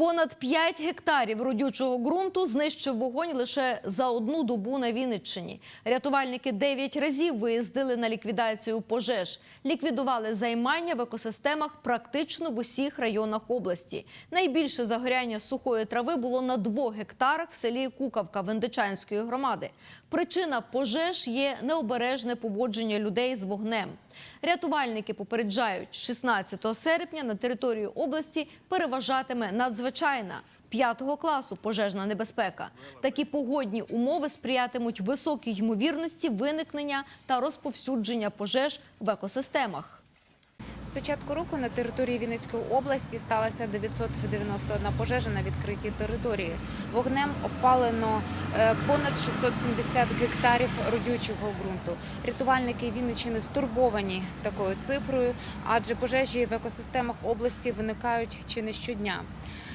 Понад 5 гектарів родючого ґрунту знищив вогонь лише за одну добу на Вінниччині. Рятувальники 9 разів виїздили на ліквідацію пожеж. Ліквідували займання в екосистемах практично в усіх районах області. Найбільше загоряння сухої трави було на двох гектарах в селі Кукавка Вендичанської громади. Причина пожеж є необережне поводження людей з вогнем. Рятувальники попереджають, 16 серпня на територію області переважатиме надзвичайна П'ятого класу пожежна небезпека. Такі погодні умови сприятимуть високій ймовірності виникнення та розповсюдження пожеж в екосистемах. Початку року на території Вінницької області сталася 991 пожежа на відкритій території. Вогнем опалено е, понад 670 гектарів родючого ґрунту. Рятувальники Вінниччини стурбовані такою цифрою, адже пожежі в екосистемах області виникають чи не щодня.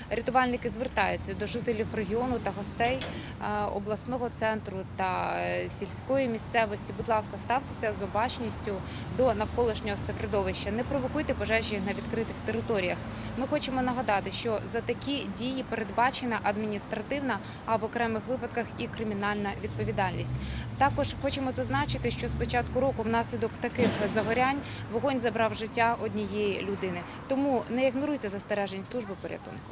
Рятувальники звертаються до жителів регіону та гостей е, обласного центру та е, сільської місцевості. Будь ласка, ставтеся з обачністю до навколишнього середовища. Не провокуйте пожежі на відкритих територіях. Ми хочемо нагадати, що за такі дії передбачена адміністративна, а в окремих випадках і кримінальна відповідальність. Також хочемо зазначити, що з початку року внаслідок таких загорянь вогонь забрав життя однієї людини. Тому не ігноруйте застережень служби порятунку.